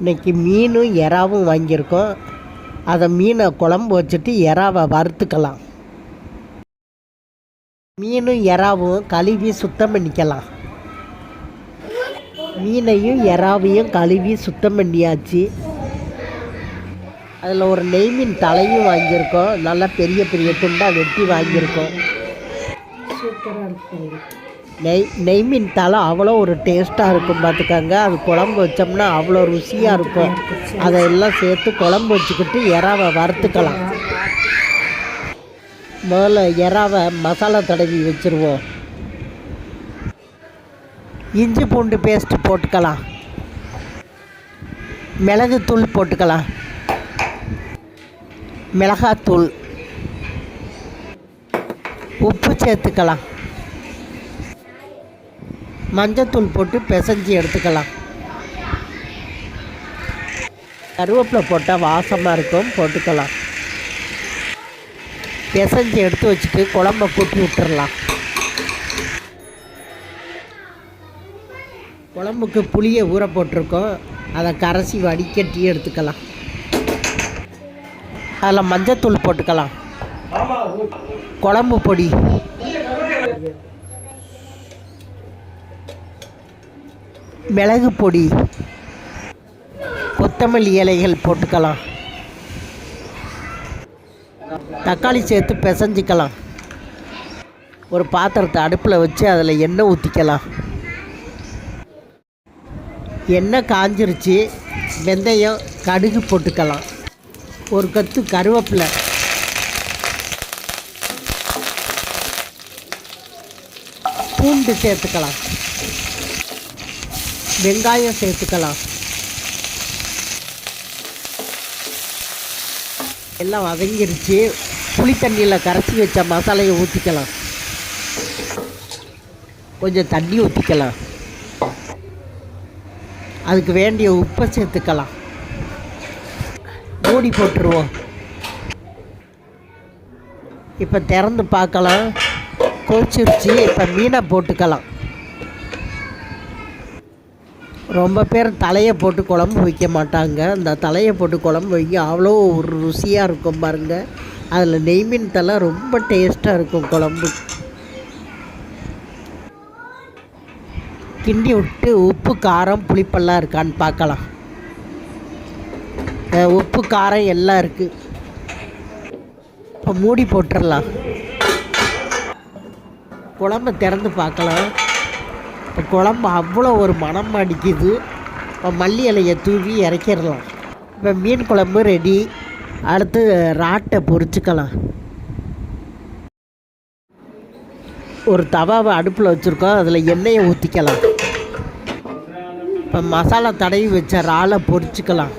இன்னைக்கு மீனும் எறாவும் வாங்கியிருக்கோம். அதை மீனை குழம்பு வச்சுட்டு எறாவை வறுத்துக்கலாம். மீனும் எறாவும் கழுவி சுத்தம் பண்ணிக்கலாம். மீனையும் எறாவையும் கழுவி சுத்தம் பண்ணியாச்சு. அதில் ஒரு நெய் மீன் தலையும் வாங்கியிருக்கோம். நல்லா பெரிய பெரிய துண்டாக வெட்டி வாங்கியிருக்கோம். சூப்பராக இருக்கும் நெய் நெய் மீன் தலை அவ்வளோ ஒரு டேஸ்ட்டாக இருக்கும் பார்த்துக்கோங்க அது குழம்பு வச்சோம்னா அவ்வளோ ருசியாக இருக்கும். அதையெல்லாம் சேர்த்து குழம்பு வச்சுக்கிட்டு இறாவை வறுத்துக்கலாம். முதல்ல இறாவை மசாலா தடவி வச்சுருவோம். இஞ்சி பூண்டு பேஸ்ட் போட்டுக்கலாம். மிளகுத்தூள் போட்டுக்கலாம். மிளகாத்தூள் உப்பு சேர்த்துக்கலாம். மஞ்சத்தூள் போட்டு பிசைஞ்சு எடுத்துக்கலாம். கருவேப்பிலை போட்டால் வாசமாக இருக்கும் போட்டுக்கலாம். பிசைஞ்சு எடுத்து வச்சுட்டு குழம்ப கூட்டி விட்டுறலாம். குழம்புக்கு புளியை ஊற போட்டிருக்கோம். அதை கரைசி வடிகட்டி எடுத்துக்கலாம். அதில் மஞ்சத்தூள் போட்டுக்கலாம். குழம்பு பொடி. மிளகு பொடி கொத்தமல்லி இலைகள் போட்டுக்கலாம். தக்காளி சேர்த்து பிசைஞ்சிக்கலாம். ஒரு பாத்திரத்தை அடுப்பில் வச்சு அதில் எண்ணெய் ஊற்றிக்கலாம் எண்ணெய் காஞ்சிருச்சு வெந்தயம் கடுகு போட்டுக்கலாம். ஒரு கத்து கருவேப்பிலை. பூண்டு சேர்த்துக்கலாம். வெங்காயம் சேர்த்துக்கலாம். எல்லாம் வதங்கிருச்சு. புளி தண்ணியில் கரைச்சி வச்ச மசாலையை ஊற்றிக்கலாம் கொஞ்சம் தண்ணி ஊற்றிக்கலாம் அதுக்கு வேண்டிய உப்பை சேர்த்துக்கலாம். மூடி போட்டுருவோம். இப்போ திறந்து பார்க்கலாம். கொதிச்சிருச்சு. இப்போ மீனை போட்டுக்கலாம். ரொம்ப பேர் தலையை போட்டு குழம்பு வைக்க மாட்டாங்க. அந்த தலையை போட்டு குழம்பு வைக்க அவ்வளோ ஒரு ருசியாக இருக்கும் பாருங்க. அதில் நெய் மீன் தலை ரொம்ப டேஸ்ட்டாக இருக்கும் குழம்பு. கிண்டி விட்டு உப்பு காரம் புளிப்பெல்லாம் இருக்கான்னு பார்க்கலாம். உப்பு காரம் எல்லாம் இருக்குது இப்போ மூடி போட்டுடலாம் குழம்ப திறந்து பார்க்கலாம். குழம்பு அவ்வளோ ஒரு மனம் அடிக்குது. இப்போ மல்லி இலையை தூவி இறக்கிடலாம். இப்போ மீன் குழம்பு ரெடி அடுத்து ராட்டை பொரிச்சுக்கலாம் ஒரு தவாவை அடுப்பில் வச்சுருக்கோம். அதில் எண்ணெயை ஊற்றிக்கலாம் இப்போ மசாலா தடவி வச்ச இறாலை பொரிச்சுக்கலாம்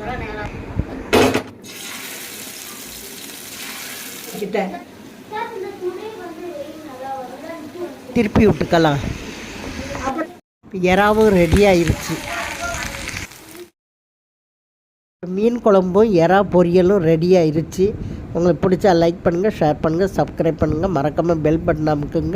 திருப்பி விட்டுக்கலாம். இறாவும் ரெடி ஆயிடுச்சு மீன் குழம்பும் எறா பொரியலும் ரெடி ஆயிடுச்சு உங்களுக்கு பிடிச்சா லைக் பண்ணுங்கள் ஷேர் பண்ணுங்கள் சப்ஸ்கிரைப் பண்ணுங்கள் மறக்காமல் பெல் பட்டன் அமுக்குங்க.